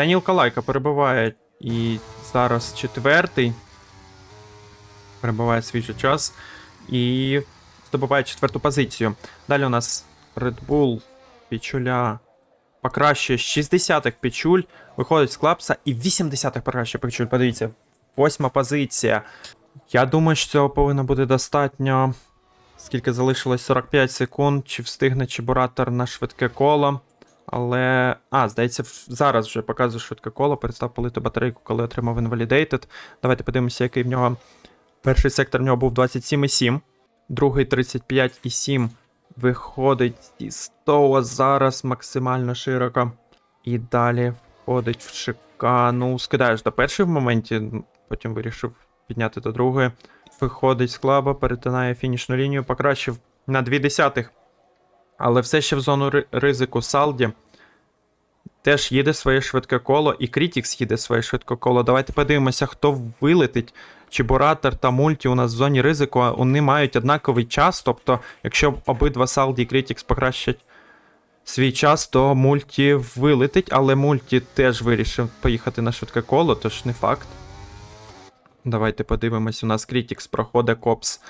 Даніл Калайка перебуває і зараз четвертий. Перебуває свій же час. І здобуває четверту позицію. Далі у нас Red Bull, Пічуля. Покращує 60-х Пічуль. Виходить з Клапса і 80-х покращує Пічуль. Подивіться, восьма позиція. Я думаю, що цього повинно бути достатньо. Скільки залишилось 45 секунд, чи встигне Чебуратор на швидке коло. Але. А, здається, зараз вже показує швидке коло. Перестав палити батарейку, коли отримав Invalidated. Давайте подивимося, який в нього. Перший сектор в нього був 27,7, другий 35,7. Виходить із того зараз максимально широко. І далі входить в шикану. Скидаєш до першої в моменті, потім вирішив підняти до другої. Виходить з клаба, перетинає фінішну лінію, покращив на 2 десятих. Але все ще в зону ризику Салді. Теж їде своє швидке коло, і Крітікс їде своє швидке коло. Давайте подивимося, хто вилетить. Чебуратор та мульті у нас в зоні ризику, а вони мають однаковий час. Тобто, якщо обидва Салді і Крітікс покращать свій час, то мульті вилетить, але мульті теж вирішив поїхати на швидке коло, тож не факт. Давайте подивимось, у нас Крітікс проходить копс.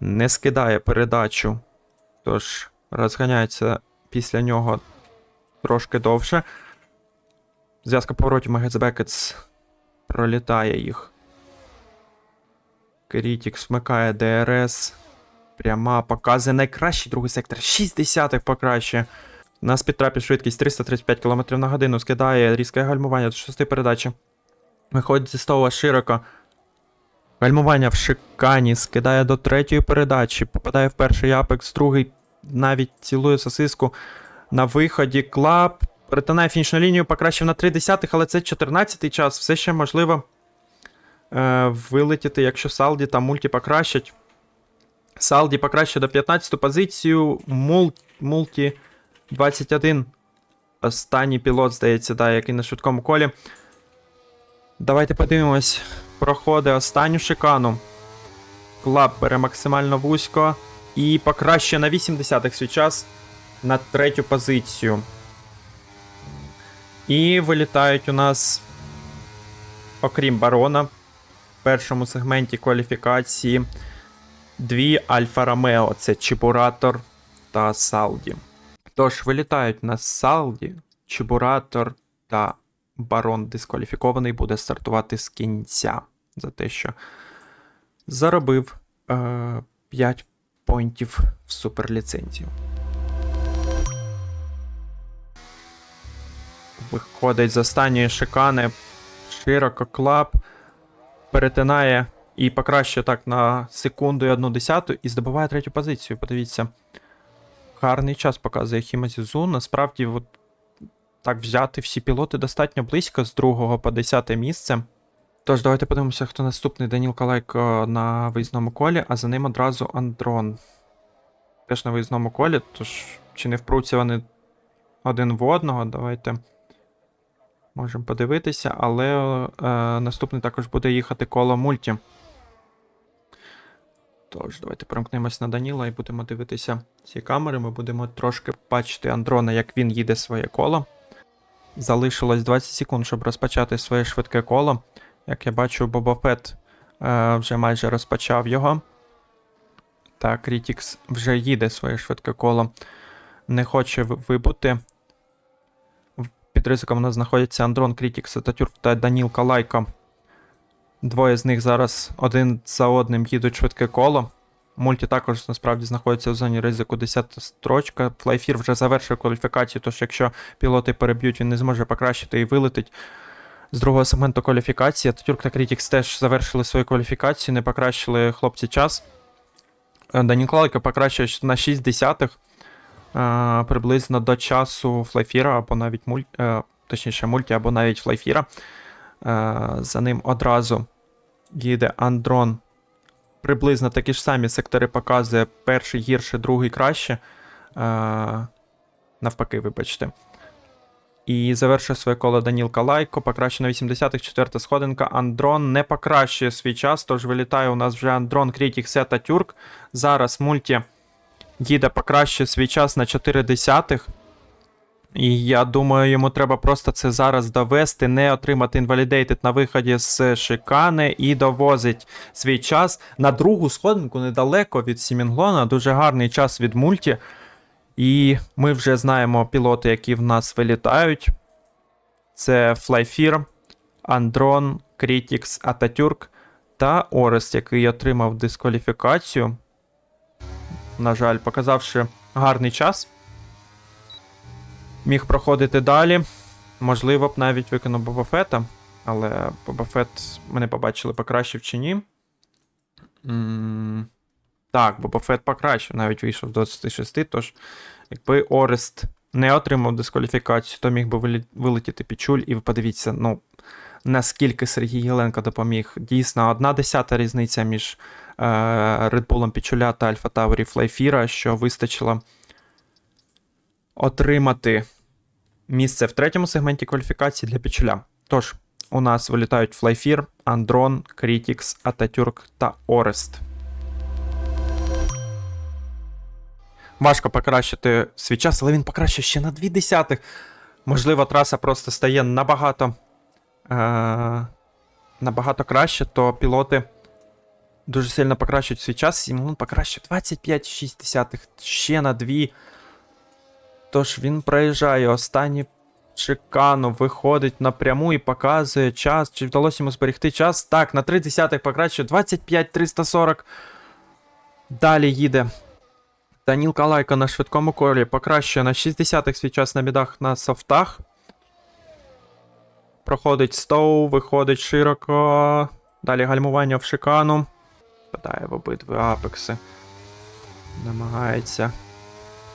Не скидає передачу. Тож розганяється після нього трошки довше. Зв'язка поворотів Магецбекетс пролітає їх. Крітікс вмикає ДРС. Пряма показує найкращий другий сектор. 60-х покраще. На спідтрапі швидкість 335 км на годину. Скидає різке гальмування до шостої передачі. Виходить зі стова широко. Гальмування в шикані, скидає до третьої передачі, попадає в перший апекс, другий навіть цілує сосиску на виході. Клап перетинає фінішну лінію, покращив на 3 десятих, але це 14-й час. Все ще можливо е, вилетіти, якщо Салді та мульті покращать. Салді покращує до 15 ту позицію. Мульті 21. Останній пілот, здається, да, який на швидкому колі. Давайте подивимось. Проходить останню шикану. Клаб бере максимально вузько. І покращує на 80-х свій час на третю позицію. І вилітають у нас, окрім барона, в першому сегменті кваліфікації дві Альфа Ромео. Це Чебуратор та Салді. Тож, вилітають у нас Салді, Чебуратор та Барон дискваліфікований буде стартувати з кінця за те, що заробив е, 5 поінтів в суперліцензію. Виходить з останньої шикани. Широко клап. Перетинає і покращує так на секунду і одну десяту і здобуває третю позицію. Подивіться. Гарний час показує Хімазізу. Насправді, от так взяти всі пілоти достатньо близько з другого по 10 місце. Тож, давайте подивимося, хто наступний Даніл Калайко на виїзному колі, а за ним одразу Андрон. Теж на виїзному колі, тож чи не впруться вони один в одного, давайте можемо подивитися, але е, наступний також буде їхати коло мульті. Тож, давайте перемкнемось на Даніла і будемо дивитися ці камери. Ми будемо трошки бачити Андрона, як він їде своє коло. Залишилось 20 секунд, щоб розпочати своє швидке коло. Як я бачу, Боба Фет е, вже майже розпочав його. Так, Крітікс вже їде своє швидке коло. Не хоче вибути. Під ризиком у нас знаходяться Андрон, Крітікс, Татюрк та Даніл Калайко. Двоє з них зараз один за одним їдуть швидке коло. Мульті також насправді знаходиться в зоні ризику 10 строчка. Флайфір вже завершив кваліфікацію, тож якщо пілоти переб'ють, він не зможе покращити і вилетить з другого сегменту кваліфікації. Татюрк та Крітікс теж завершили свою кваліфікацію, не покращили хлопці час. Е, Дані Клалика покращує на 6 десятих е, приблизно до часу Флайфіра або навіть муль... е, точніше мульті, або навіть Флайфіра. За ним одразу їде Андрон. Приблизно такі ж самі сектори показує перший гірше, другий краще. Навпаки, вибачте. І завершує своє коло Даніл Калайко, покращено 80-х, четверта сходинка. Андрон не покращує свій час, тож вилітає у нас вже Андрон, Крітік, Сета, Тюрк. Зараз мульті їде покращує свій час на 4 десятих. І я думаю, йому треба просто це зараз довести, не отримати інвалідейтед на виході з шикани і довозить свій час на другу сходинку недалеко від Сімінглона. Дуже гарний час від мульті. І ми вже знаємо пілоти, які в нас вилітають. Це Флайфір, Андрон, Крітікс, Ататюрк та Орест, який отримав дискваліфікацію. На жаль, показавши гарний час. Міг проходити далі. Можливо б навіть виконав Боба Фета, але Боба Фет ми не побачили, покращив чи ні. Так, Боба Фет покращив, навіть вийшов до 26, тож якби Орест не отримав дискваліфікацію, то міг би вилетіти Пічуль, і ви подивіться, ну, наскільки Сергій Єленко допоміг. Дійсно, одна десята різниця між е, Bull Пічуля та Альфа Таурі Флайфіра, що вистачило отримати місце в третьому сегменті кваліфікації для Пічуля. Тож, у нас вилітають Флайфір, Андрон, Крітікс, Ататюрк та Орест. Важко покращити свій час, але він покращив ще на 2 десятих. Можливо, траса просто стає набагато, е- набагато краще, то пілоти дуже сильно покращують свій час. Сімон покращив 25,6 ще на 2. Тож він проїжджає останній чекану, виходить напряму і показує час. Чи вдалося йому зберегти час? Так, на 3 десятих покращує 25-340. Далі їде Даніл Калайко на швидкому колі покращує на 60-х свій час на бідах на софтах. Проходить стоу, виходить широко. Далі гальмування в шикану. Падає в обидві апекси. Намагається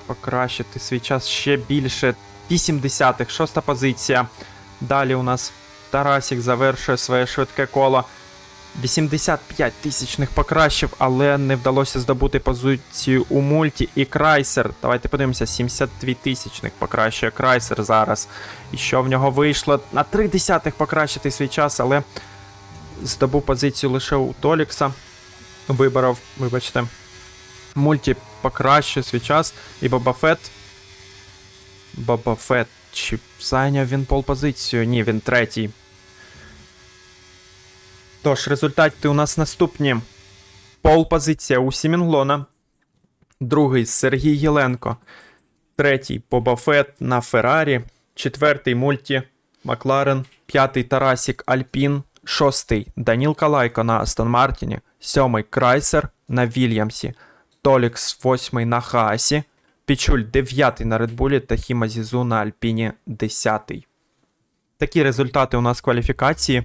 покращити свій час ще більше. 80-х, шоста позиція. Далі у нас Тарасік завершує своє швидке коло. 85 тисячних покращив, але не вдалося здобути позицію у мульті. І Крайсер. Давайте подивимося, 72 тисячних покращує Крайсер зараз. І що в нього вийшло? На 3 десятих покращити свій час, але здобув позицію лише у Толікса. Виборов, вибачте. Мульті покращує свій час. І Боба Фет. Боба Фет. Чи зайняв він пол позицію? Ні, він третій. Тож, результати у нас наступні. Пол позиція у Сімінглона. Другий Сергій Єленко. Третій Боба Фет на Феррарі. Четвертий Мульті Макларен. П'ятий Тарасік Альпін. Шостий Даніл Калайко на Астон Мартіні. Сьомий Крайсер на Вільямсі. Толікс восьмий на Хаасі. Пічуль дев'ятий на Редбулі та Хіма Зізу на Альпіні десятий. Такі результати у нас кваліфікації.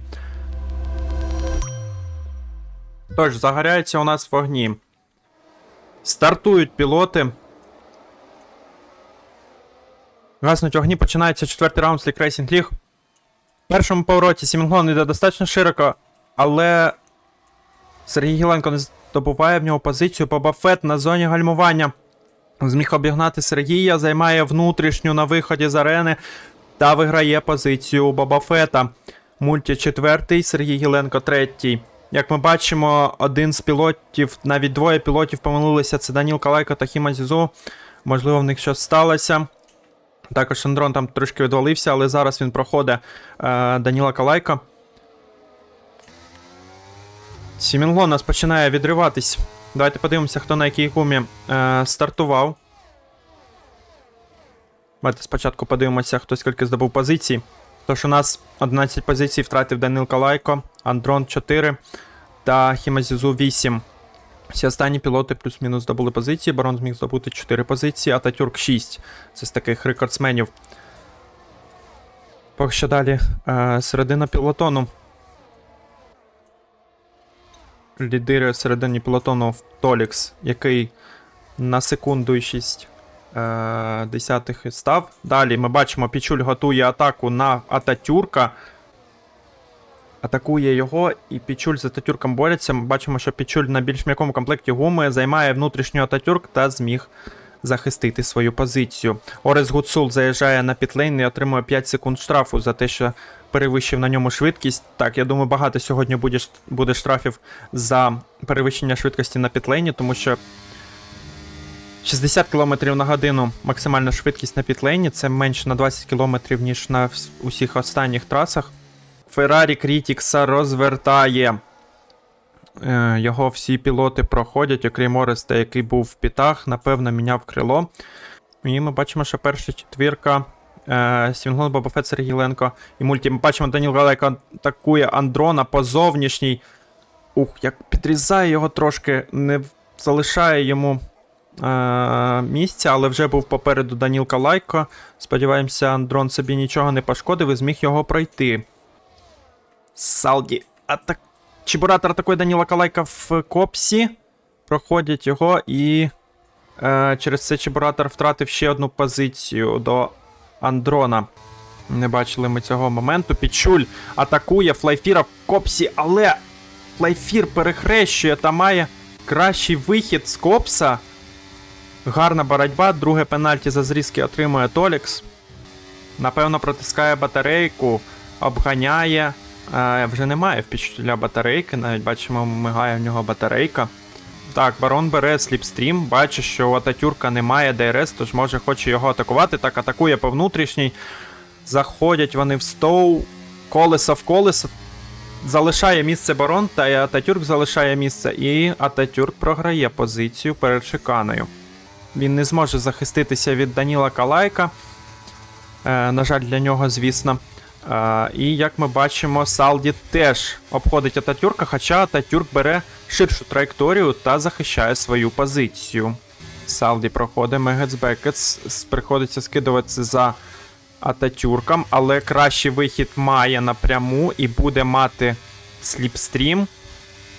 Тож, загоряються у нас вогні. Стартують пілоти. Гаснуть вогні, починається четвертий раунд Слік Рейсінг Ліг. В першому повороті Сімінглон йде достатньо широко, але Сергій Гіленко не здобуває в нього позицію. Боба Фет на зоні гальмування. Зміг обігнати Сергія, займає внутрішню на виході з арени та виграє позицію у Боба Фета. Мульті четвертий, Сергій Гіленко третій. Як ми бачимо, один з пілотів, навіть двоє пілотів помилилися. Це Даніл Калайко та Хіма Зізу. Можливо, в них щось сталося. Також Андрон там трошки відвалився, але зараз він проходить е, Даніла Калайко. Сімінгло нас починає відриватись. Давайте подивимося, хто на якій гумі е, стартував. Давайте спочатку подивимося, хто скільки здобув позицій. Тож у нас 11 позицій втратив Данил Калайко, Андрон 4 та Хімазізу 8. Всі останні пілоти плюс-мінус здобули позиції. Барон зміг здобути 4 позиції, а Татюрк 6. Це з таких рекордсменів. Поки що далі е, середина пілотону. Лідирує середині пілотону Толікс, який на секунду і 6 е, десятих став. Далі ми бачимо, Пічуль готує атаку на Ататюрка. Атакує його, і Пічуль з Ататюрком бореться. Ми бачимо, що Пічуль на більш м'якому комплекті гуми займає внутрішню Ататюрк та зміг захистити свою позицію. Орес Гуцул заїжджає на пітлейн і отримує 5 секунд штрафу за те, що перевищив на ньому швидкість. Так, я думаю, багато сьогодні буде, буде штрафів за перевищення швидкості на пітлейні, тому що 60 км на годину максимальна швидкість на пітлейні, це менше на 20 км, ніж на усіх останніх трасах. Феррарі Крітікса розвертає. Е, Його всі пілоти проходять, окрім Ореста, який був в пітах, напевно, міняв крило. І ми бачимо, що перша четвірка. Е, Сінглон, Боба Фет, Сергіленко і мульті. Ми бачимо, Даніл Галайко атакує Андрона по зовнішній. Ух, як підрізає його трошки, не залишає йому місця, але вже був попереду Даніл Калайко. Сподіваємося, Андрон собі нічого не пошкодив і зміг його пройти. Салді атак. Чебуратор атакує Даніла Калайка в копсі. Проходять його і. Е, через це Чебуратор втратив ще одну позицію до Андрона. Не бачили ми цього моменту. Пічуль атакує Флайфіра в копсі, але Флайфір перехрещує та має кращий вихід з копса. Гарна боротьба. Друге пенальті за зрізки отримує Толікс. Напевно, протискає батарейку, обганяє. Е, вже немає в пічуля батарейки, навіть бачимо, мигає в нього батарейка. Так, барон бере сліпстрім, бачить, що у Ататюрка немає ДРС, тож може хоче його атакувати. Так, атакує по внутрішній. Заходять вони в стоу. Колесо в колесо. Залишає місце барон, та Ататюрк залишає місце. І Ататюрк програє позицію перед шиканою. Він не зможе захиститися від Даніла Калайка. Е, на жаль, для нього, звісно. Е, і як ми бачимо, Салді теж обходить Ататюрка, хоча Ататюрк бере ширшу траєкторію та захищає свою позицію. Салді проходить Мегецбекетс, приходиться скидуватися за Ататюрком, але кращий вихід має напряму і буде мати сліпстрім.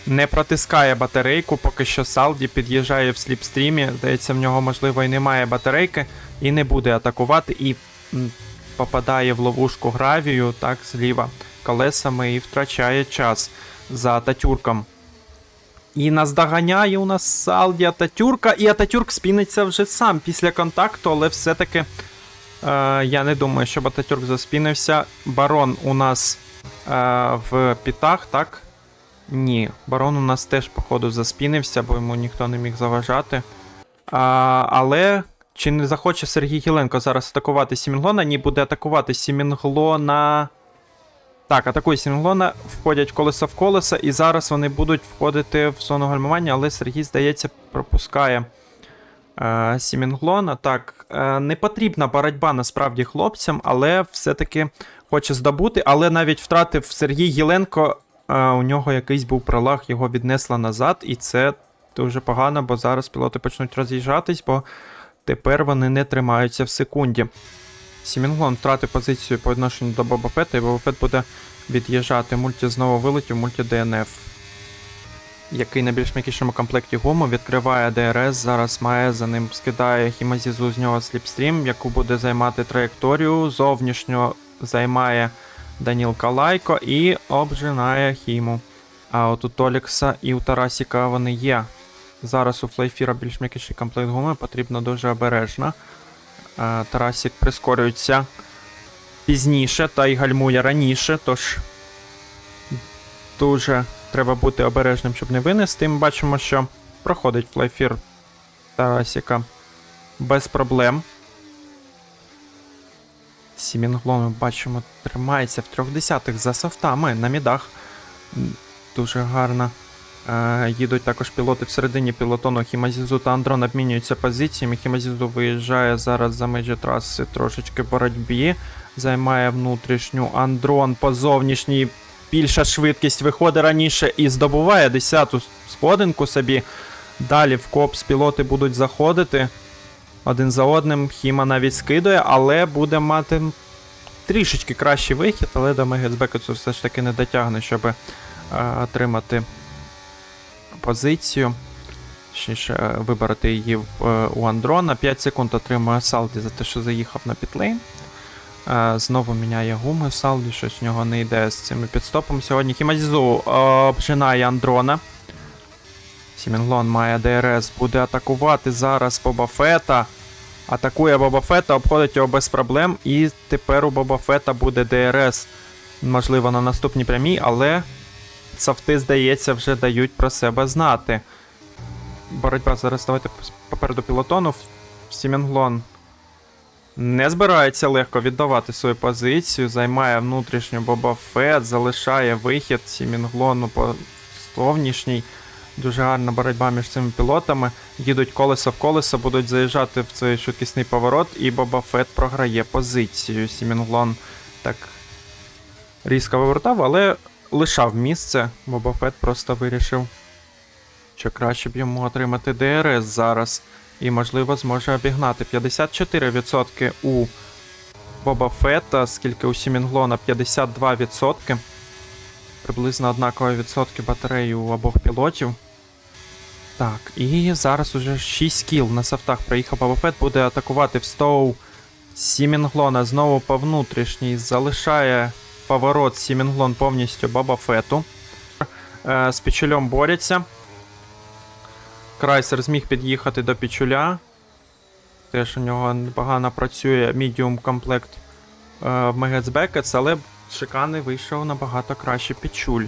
Не протискає батарейку, поки що Салді під'їжджає в сліпстрімі. Здається, в нього, можливо, і немає батарейки, і не буде атакувати, і попадає в ловушку гравію, так, зліва колесами і втрачає час за Ататюрком. І наздоганяє у нас Салді Ататюрка, і Ататюрк спіниться вже сам після контакту, але все-таки е, я не думаю, щоб Ататюрк заспінився. Барон у нас е, в пітах, так? Ні, барон у нас теж, походу, заспінився, бо йому ніхто не міг заважати. А, але чи не захоче Сергій Гіленко зараз атакувати Сімінглона? Ні, буде атакувати Сімінглона. Так, атакує Сімінглона, входять колесо в колесо, і зараз вони будуть входити в зону гальмування, але Сергій, здається, пропускає е, Сімінглона. Так, е, не потрібна боротьба насправді хлопцям, але все-таки хоче здобути. Але навіть втратив Сергій Єленко, е, у нього якийсь був пролаг, його віднесла назад, і це дуже погано, бо зараз пілоти почнуть роз'їжджатись, бо тепер вони не тримаються в секунді. Сімінглон втратив позицію по відношенню до Боба Фета, і Боба Фет буде від'їжджати. Мульті знову вилетів, мульті ДНФ. Який на більш м'якішому комплекті гуму відкриває ДРС, зараз має за ним скидає Хімазізу з нього сліпстрім, яку буде займати траєкторію. Зовнішньо займає Даніл Калайко і обжинає Хіму. А от у Толікса і у Тарасіка вони є. Зараз у Флейфіра більш м'якіший комплект гуми, потрібно дуже обережно. Е, Тарасік прискорюється пізніше та й гальмує раніше, тож дуже треба бути обережним, щоб не винести. Ми бачимо, що проходить флайфір Тарасіка без проблем. Сімінгло ми бачимо, тримається в трьох десятих за софтами на мідах. Дуже гарно. Е, їдуть також пілоти всередині пілотону Хімазізу та Андрон обмінюються позиціями. Хімазізу виїжджає зараз за межі траси трошечки боротьбі. Займає внутрішню Андрон по зовнішній. Більша швидкість виходить раніше і здобуває 10-ту сходинку собі. Далі в копс пілоти будуть заходити один за одним. Хіма навіть скидує, але буде мати трішечки кращий вихід, але до Мегецбекетсу все ж таки не дотягне, щоб е, отримати позицію. Точніше, е, вибрати її в, е, у Андрона. 5 секунд отримує Салді за те, що заїхав на пітлейн. Е, Знову міняє гуми Салді, щось в нього не йде з цим підстопом. Сьогодні Хімазізу е, обжинає Андрона. Сімінглон має ДРС, буде атакувати зараз Боба Фета. Атакує Боба Фета, обходить його без проблем. І тепер у Боба Фета буде ДРС. Можливо, на наступній прямій, але софти, здається, вже дають про себе знати. боротьба зараз давайте попереду пілотону. Сімінглон не збирається легко віддавати свою позицію, займає внутрішню Боба Фет, залишає вихід Сімінглону по зовнішній. Дуже гарна боротьба між цими пілотами. Їдуть колесо в колесо, будуть заїжджати в цей швидкісний поворот, і Боба Фет програє позицію. Сімінглон так різко вивертав, але лишав місце. Боба Фет просто вирішив, що краще б йому отримати ДРС зараз. І, можливо, зможе обігнати 54% у Боба Фета, скільки у Сімінглона 52%. Приблизно однакові відсотки батареї у обох пілотів. Так, і зараз уже 6 кіл на софтах приїхав Боба Фет, буде атакувати в стоу Сімінглона знову по внутрішній. Залишає поворот Сімінглон повністю Боба Фету. Е, з пічулем борються. Крайсер зміг під'їхати до пічуля. Теж у нього непогано працює медіум комплект е, в Мегец Бекетс, але з шикани вийшов набагато краще пічуль.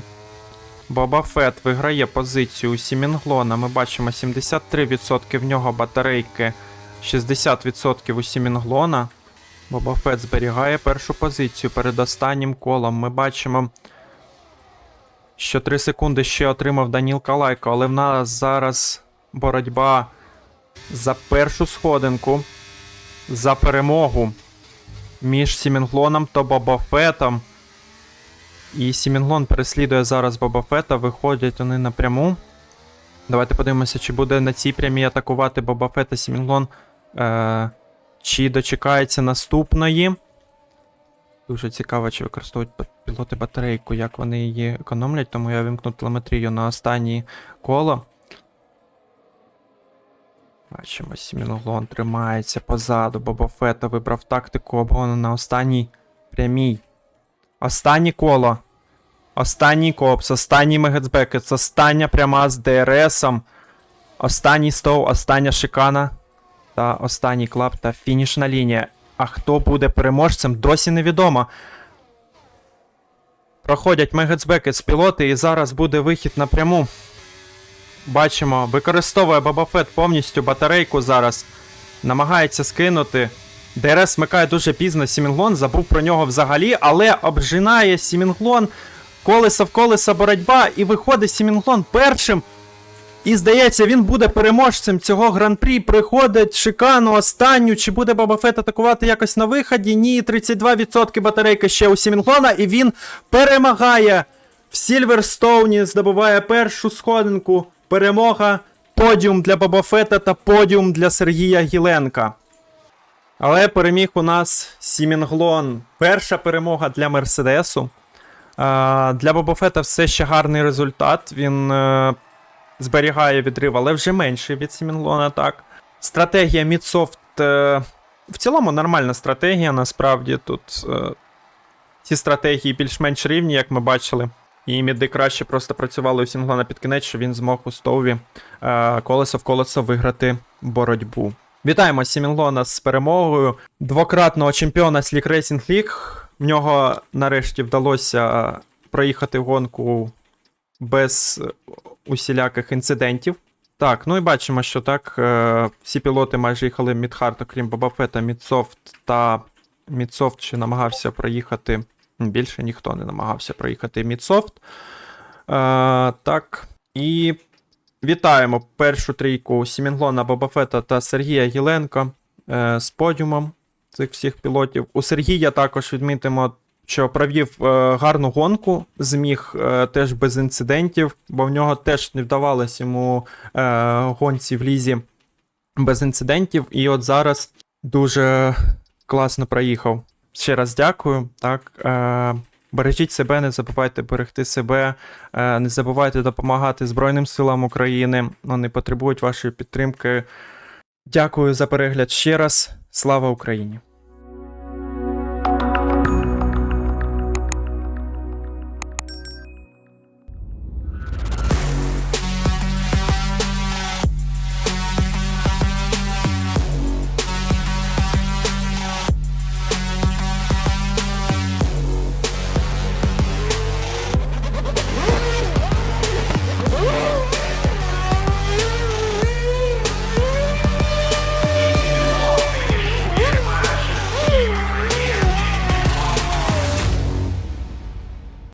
Боба Фет виграє позицію у Сімінглона. Ми бачимо 73% в нього батарейки, 60% у Сімінглона. Боба Фет зберігає першу позицію перед останнім колом. Ми бачимо, що 3 секунди ще отримав Даніл Калайко, але в нас зараз боротьба за першу сходинку, за перемогу між Сімінглоном та Боба Фетом. І Сімінглон переслідує зараз Боба Фета, виходять вони напряму. Давайте подивимося, чи буде на цій прямій атакувати Боба Фета Сімінглон. Е- чи дочекається наступної. Дуже цікаво, чи використовують пілоти батарейку, як вони її економлять, тому я вимкну телеметрію на останнє коло. Бачимо, Сімінглон тримається позаду. Боба Фета вибрав тактику обгону на останній прямій. Останнє коло. Останній копс, останній мегацбекет, остання пряма з ДРСом. Останній стов, остання шикана. Та останній клап та фінішна лінія. А хто буде переможцем, досі невідомо. Проходять мегацбекет з пілоти, і зараз буде вихід напряму. Бачимо, використовує Бабафет повністю батарейку зараз. Намагається скинути. ДРС смикає дуже пізно Сімінглон, забув про нього взагалі, але обжинає Сімінглон. Колесо в колесо боротьба, і виходить Сімінглон першим. І здається, він буде переможцем цього гран-прі. Приходить шикану останню. Чи буде Боба Фет атакувати якось на виході? Ні, 32% батарейки ще у Сімінглона, і він перемагає в Сільверстоуні, здобуває першу сходинку. Перемога, подіум для Боба Фета та подіум для Сергія Гіленка. Але переміг у нас Сімінглон. Перша перемога для Мерседесу. Для Боба Фета все ще гарний результат. Він е, зберігає відрив, але вже менший від Сімінглона, так. Стратегія Мідсофт. Е, в цілому нормальна стратегія, насправді. Тут е, ці стратегії більш-менш рівні, як ми бачили. І міди краще просто працювали у Сімінглона під кінець, що він змог у стові е, колесо в колесо виграти боротьбу. Вітаємо Сімінглона з перемогою двократного чемпіона Slick Racing League. В нього нарешті вдалося проїхати гонку без усіляких інцидентів. Так, ну і бачимо, що так, е, всі пілоти майже їхали Мідхард, окрім Боба Фета, Мідсофт та Мідсофт ще намагався проїхати. Більше ніхто не намагався проїхати Мідсофт. Е, так, і вітаємо першу трійку Сімінглона, Боба Фета та Сергія Єленка е, з подіумом цих всіх пілотів. У Сергія також відмітимо, що провів е, гарну гонку, зміг е, теж без інцидентів, бо в нього теж не вдавалось йому е, гонці в лізі без інцидентів. І от зараз дуже класно проїхав. Ще раз дякую. Так, е, бережіть себе, не забувайте берегти себе, е, не забувайте допомагати Збройним силам України. Вони потребують вашої підтримки. Дякую за перегляд ще раз. Слава Україні!